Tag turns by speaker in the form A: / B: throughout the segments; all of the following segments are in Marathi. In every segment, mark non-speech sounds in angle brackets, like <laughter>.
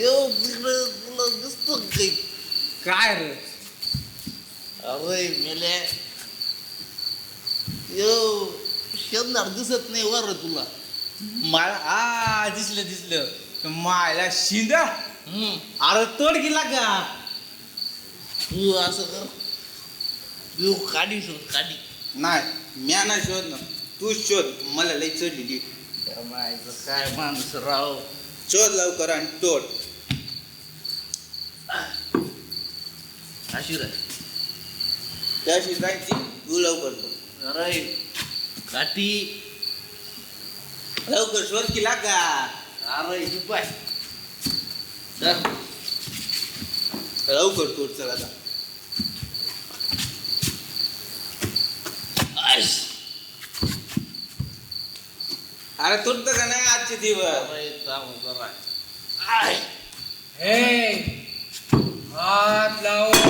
A: देव तिकडं तुला दिसतो काही
B: काय रे?
A: अरे मेले. यो शेंदार दिसत नाही वर तुला.
B: मला आ दिसलं दिसलं. मायला शिंद.
A: हम्म.
B: अरे तोड गेला का?
A: तू असं कर. तू काढी शोध काढी.
B: नाही म्या नाही शोध ना तू शोध. मला लई चढली
A: त्या मायचं काय माणूस राव.
B: शोध लवकर आणि तोड.
A: अरे काठी
B: लवकर शोध का
A: अरे ही पाय धर.
B: लवकर तोड चला आता. अरे तुटतं का नाही आजचे दिवस
A: अरे थांब जरा. आय.
C: हे हात लावू नको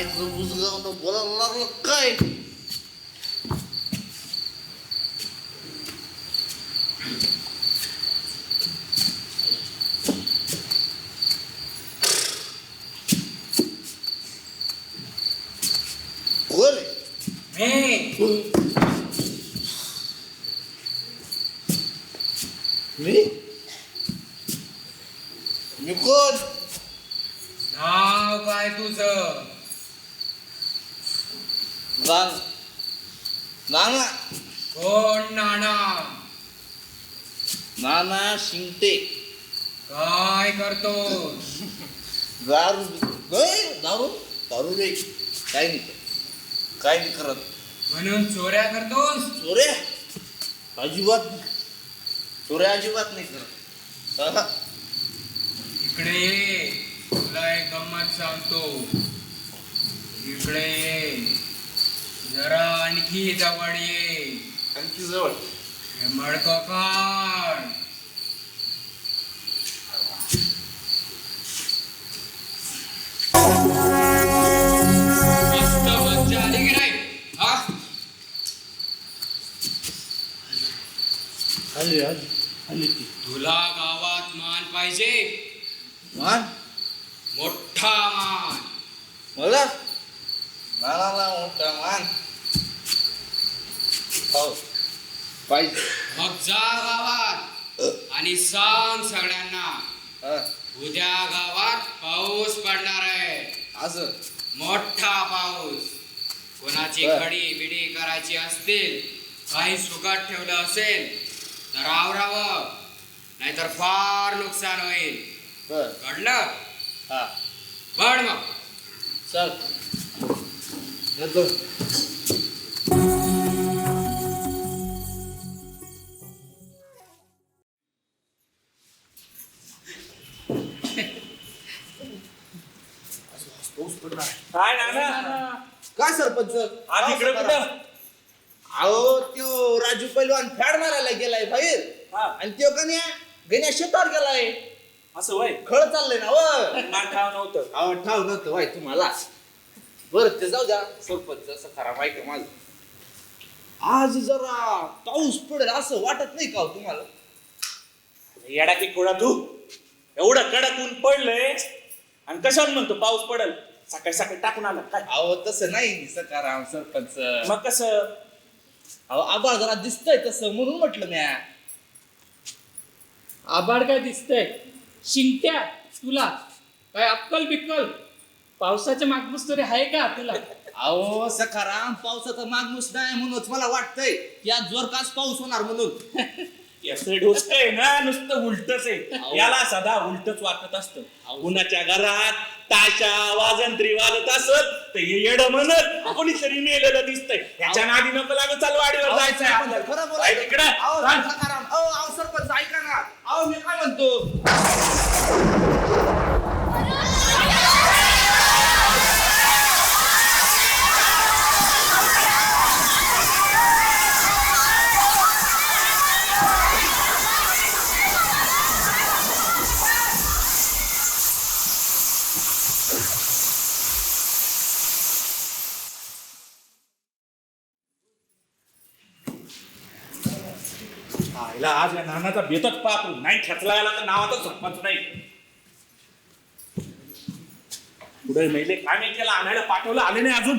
A: त्या मायचं बुजगावनं बोलायला लागलं काय कोण आहे?
C: मी
A: मी मी कोण
C: नाव काय तुझं
A: नाना नाना
C: कोण नाना?
A: नाना शिंगटे.
C: काय करतो?
A: दारू दारू? दारू रे. काय नाही करत. काय नाही करत.
C: म्हणून चोऱ्या करतोस?
A: चोऱ्या अजिबात. चोऱ्या अजिबात नाही करत.
C: इकडे ये. तुला एक गंमत सांगतो. इकडे ये. जरा आणखी जवळ ये.
A: आणखी जवळ.
C: हे मडकं काढ मस्त मज्जा आली की नाही? हा?
A: आली आली आली ती.
C: तुला गावात मान पाहिजे.
A: मान?
C: मोठा मान.
A: मला? नानाला मोठा मान. हो. पाहिजे.
C: मग जा गावात आणि सांग सगळ्यांना. उद्या गावात पाऊस पडणार आहे.
A: असं.
C: मोठा पाऊस. कोणाची. खडी बिडी करायची असतील काही सुकाट ठेवलं असेल तर आवरावं. नाहीतर फार नुकसान होईल. कळलं?
A: हा.
C: बड मग.
A: चल.
B: काय नाना?
A: काय सरपंच?
B: आज इकडे कुठं?
A: अहो त्यो राजू पैलवान फॅड मारायला गेलाय बाहेर.
B: हा.
A: आणि त्यो कन्या गण्या शेतावर गेलाय.
B: असं वय?
A: खळ चाललंय ना व
B: ठाव नव्हतं.
A: अहो ठाव नव्हतं वाय तुम्हाला. बरं ते जाऊ द्या. सरपंच असं खराब आहे का माझं. आज जरा पाऊस पडेल असं वाटत नाही का हो तुम्हाला?
B: येडा की कोळा तू? एवढं कडक ऊन पडलंय. आणि कशावर म्हणतो पाऊस पडल? सकाळी सकाळी टाकून आला काय?
A: अहो तसं नाही सकाराम सरपंच.
B: मग कसं?
A: अहो आबाळ जरा दिसतंय तसं म्हणून म्हटलं म्या.
C: आबाड काय दिसतंय? शिंक्या तुला. काय अक्कल बिक्कल
D: पावसाच्या मागमस्तुरी आहे का तुला
A: अहो सखाराम पावसाचा मागमूस नाही म्हणूनच मला वाटतंय की आज जोरकास पाऊस होणार म्हणून
B: आहे ना नुसतं उलटच आहे. याला सदा उलटच वाटत असतं कुणाच्या घरात ताशा वाजंत्री वाजत असत तर हे येड म्हणत कोणीतरी मेलेलं दिसतंय याच्या नादी नको लागत चाल वाडीवर आपल्याला. काय
A: बोलायचं.
B: तिकडं?
A: अहो. सखाराम, अहो, अहो, सरपंच ऐका ना अहो मी काय म्हणतो
B: आईला नानाचा बेतच पाहतो. नाही खेचला गेला तर नावातच सरपंच नाही. पुढे मेले? काय नाही केला? आणायला पाठवलं. आले नाही अजून?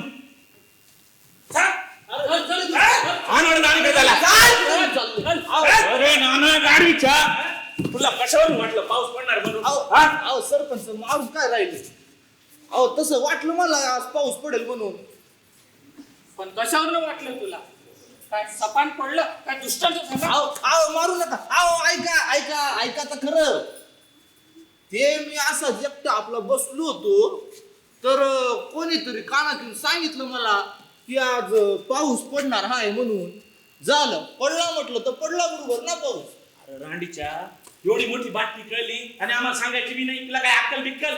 B: अरे नाना गाडीच्या तुला कशावरून वाटलं? पाऊस पडणार म्हणून.
A: अहो
B: हा?
A: अहो सरपंच मारून काय राहिले? अहो तसं वाटलं मला आज पाऊस पडेल म्हणून.
D: पण कशावर वाटलं तुला? काय सपान पडलं? काय
A: अहो अहो मारू नका. अहो ऐका ऐका ऐका तर खरं. ते मी असं एकटं आपलं बसलो होतो तर अं, कोणीतरी कानातून सांगितलं मला की आज अं, पाऊस पडणार आहे म्हणून. झालं. पडला म्हटलं तर पडला बरोबर ना पाऊस?
B: अरे रांडीच्या एवढी मोठी बातमी कळली आणि आम्हाला सांगायची बी नाही. तुला काय अक्कल बिक्कल?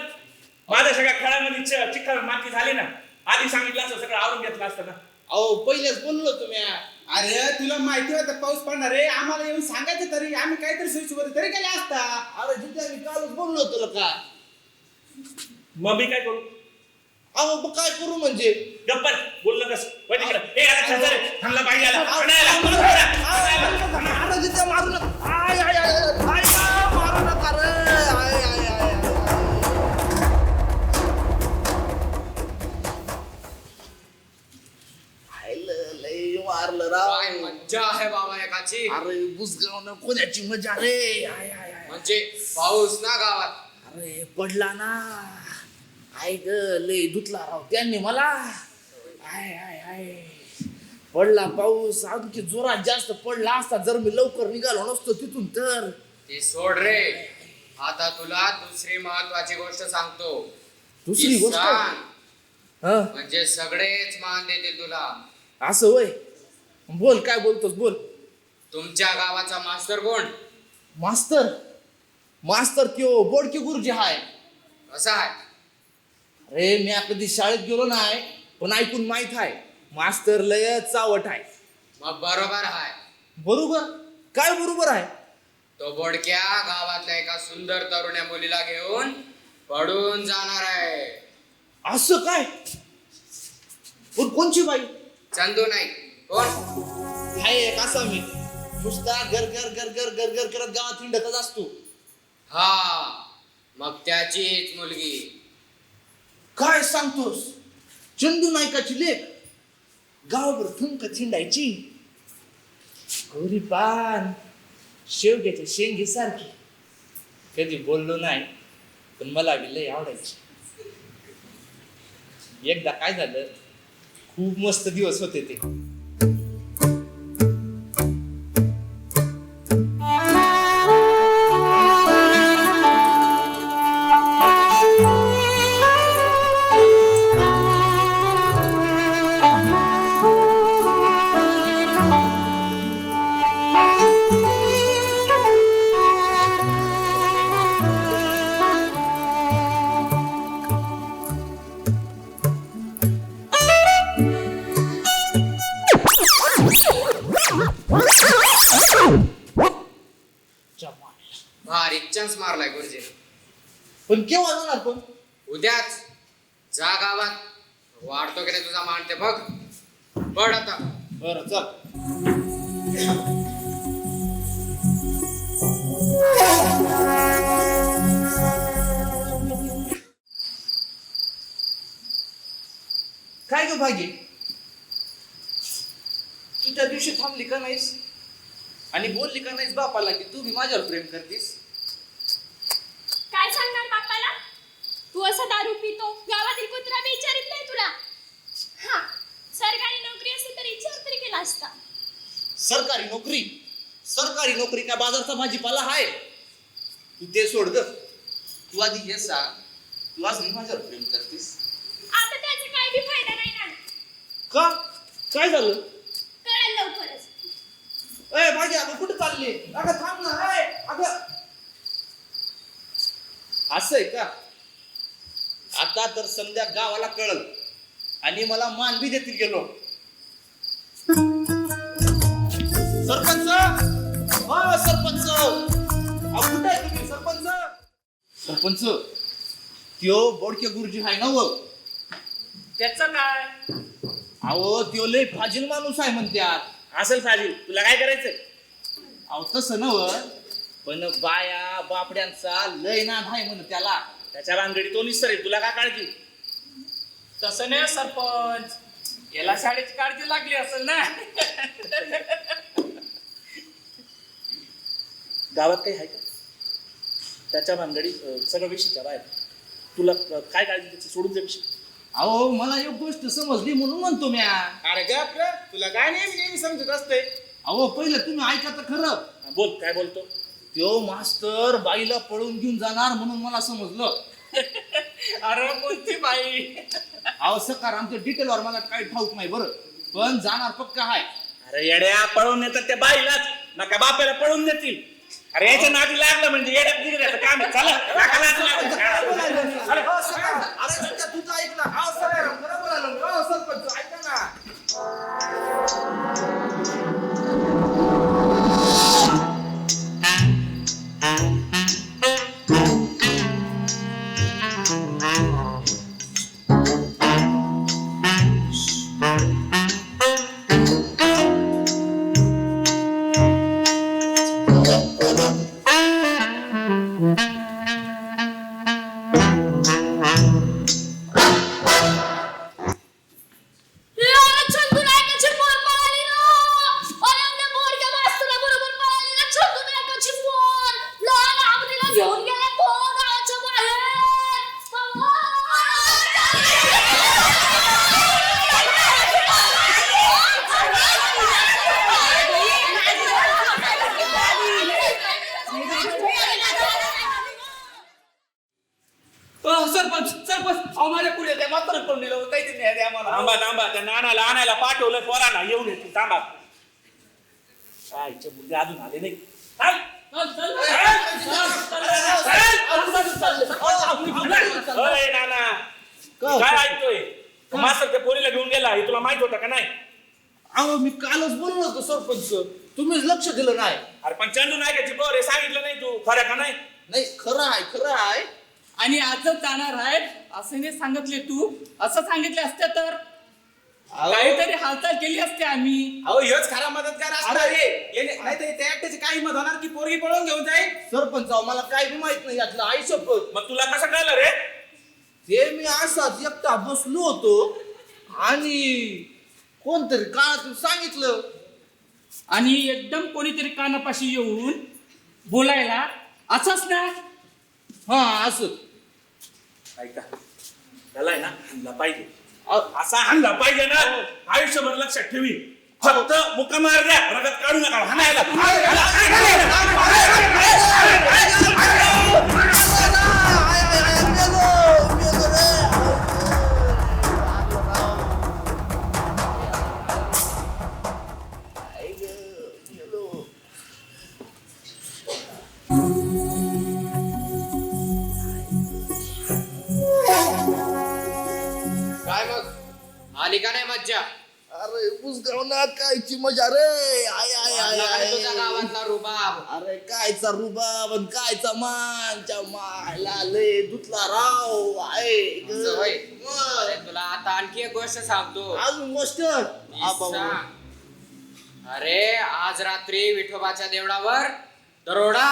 B: माझ्या सगळ्या खेळामध्ये च- चिखल माती झाली ना. आधी सांगितलं असं सगळं आवरून घेतलं असतं ना.
A: अहो पहिलेच बोललो तुम्ही.
E: अरे तुला माहिती होतं पाऊस पडणार आहे आम्हाला येऊन सांगायचं तरी आम्ही काहीतरी सोयी सुविधा तरी केल्या असता
A: अरे जिथे मी कालच बोललो तुला का
B: मग मी काय करू
A: अहो मग काय करू म्हणजे
B: गप्पन बोललं कसं वळ तिकडं. ए, याला खेळता रे. थांबला पाहिजे
A: आय
C: काय मज्जा आहे बाबा एकाची.
A: अरे बुसगावनं कोणाची मजा? रे आय आय आय.
C: म्हणजे पाऊस ना गावात.
A: अरे पडला ना. ग लय धुतला राव त्यांनी मला. आय आय आय. पडला पाऊस आणखी जोरात जास्त पडला असता जर मी लवकर निघालो नसतो तिथून तर.
C: ती सोड रे. आता तुला दुसरी महत्वाची गोष्ट सांगतो.
A: दुसरी
C: ती
A: गोष्ट?
C: सांग,
A: हा?
C: म्हणजे सगळेच मान देतील तुला.
A: असं होय? बोल काय बोलतोस बोल.
C: तुमच्या गावाचा मास्तर कोण?
A: मास्तर? मास्तर किओ बोडके गुरुजी हाय.
C: कसा आहे
A: अरे मी कधी शाळेत गेलो नाही पण ऐकून माहीत आहे मास्तर लय चावट आहे
C: मग बरोबर आहे
A: बरोबर? काय बरोबर आहे
C: तो बोडक्या गावातल्या एका सुंदर तरुण्या मुलीला घेऊन पडून जाणार आहे.
A: असं काय? पण कोणची बाई?
C: चंदू नाही कोण
A: हाय एक असा मी। नुसता घर घर घर घर घर घर करत गावात हिंडतच असतो
C: हा। मग त्याचीच मुलगी।
A: काय सांगतोस? चंदू नायकाची लेख। गावभर थुंक थिंडायची गौरी पान शेवग्याच्या शेंगी सारखी कधी बोललो नाही पण मला बी लय आवडायची। एकदा काय झालं खूप मस्त दिवस होते ते।
C: जा गावात. वाढतो की नाही तुझा मान ते बघ. पड आता.
A: बर चल. काय ग भागी तू त्या दिवशी थांबली का नाहीस? आणि बोलली का नाहीस बापाला की तू मी माझ्यावर प्रेम करतीस
F: काय सांगणार बापाला तू असं दारू पितो गावातील
A: सरकारी नोकरी. सरकारी नोकरी काय बाजारचा भाजीपाला आहे तू ते सोड ग. तू आधी हे सांग. तू आज माझ्यावर प्रेम करतेस
F: आता त्याचा काही बी फायदा नाही ना.
A: का? काय झालं?
F: कळेल लवकरच.
A: ए भाजी अगं कुठे चालली? अगं थांब ना ए अगं. असं आहे का? आता तर संध्या गावाला कळल. आणि मला मान बी देतील गेलो. सरपंच? हो सरपंच. अहो, कुठे आहे तुम्ही सरपंच? सरपंच त्यो बोडके गुरुजी आहे ना व.
D: त्याचं काय?
A: अहो त्यो लय फाजील माणूस आहे म्हणत्यात.
B: असेल फाजील तुला काय करायचंय?
A: अहो तसं नव पण बाया बापड्यांचा लय नाद आहे म्हण त्याला.
B: त्याच्या भानगडी तो निसर तुला काय काळजी?
D: तसं नाही सरपंच. याला शाळेची काळजी लागली असेल ना? <laughs>
B: गावात काही आहे का? त्याच्या भानगडी अं, सगळं विषयच्या बाहेर. तुला काय काळजी त्याची? सोडून दे विषय
A: अहो मला एक गोष्ट समजली म्हणून म्हणतो म्या.
E: अरे गप रे तुला काय नेहमी नेहमी समजत असते.
A: अहो पहिलं तुम्ही ऐका तर खरं.
B: हा, बोल काय बोलतो?
A: त्यो मास्तर बाईला पळून घेऊन जाणार म्हणून मला समजलं. <laughs>
D: अरे कोणती बाई?
A: अहो सकार आमच्या डिटेलवर मला काही ठाऊक नाही बरं. पण जाणार पक्का आहे
B: अरे येड्या पळून येतात त्या बाईलाच. नका बापाला पळून देतील अरे याच्या नादी लागलं म्हणजे येड्यात निघण्याचं काम आहे. चला नका नादी लागू. चला.
A: अहो, सकार,
B: येऊन येतील थांबा काय मुलगे अजून आले नाही थांब. अय, नाना
A: का?
B: काय ऐकतोय मास्तर त्या पोरीला घेऊन गेला हे तुला माहीत होतं का नाही
A: अहो मी कालच बोललो होतो सरपंच तुम्हीच लक्ष दिलं नाही
B: अरे पण चंदू नायकाची पोर हे सांगितलं नाही तू खरं का नाही
A: नाही खरं आहे खरं आहे
D: आणि आजच जाणार आहेत असं नाही सांगितले तू असं सांगितले असते तर काहीतरी हालचाल केली असते आम्ही.
E: अहो ह्योच खरा मदतगार असणार रे नाही तर त्या एकट्याची काय हिंमत होणार की पोरगी पळून घेऊन जाईल?
A: सरपंच अहो, मला काही बी माहीत नाही यातलं. आई शपथ
B: मग तुला कसं कळलं रे?
A: ते मी असाच एकटा बसलो होतो आणि कोणतरी कानातून सांगितलं.
D: आणि एकदम कोणीतरी कानापाशी येऊन बोलायला असंच ना?
A: हा असं.
B: ऐका त्याला आहे ना? हाणला पाहिजे. असा हाणला पाहिजे ना आयुष्यभर लक्षात ठेवी फक्त मुका मार द्या रगत काढू नका हाणायला
C: काय मज्जा
A: अरे पुसगावना कायची मजा रे आय आय आय आय
C: तुझा गावातला रुबाब
A: अरे कायचा रुबाब आणि कायचा मानच्या मायला लय दुतला राव आहे ग.
C: असं होय?
A: मग.
C: अरे तुला आता आणखी एक गोष्ट सांगतो
A: अजून बाबा.
C: सांग. अरे आज रात्री विठोबाच्या देवळावर
A: दरोडा.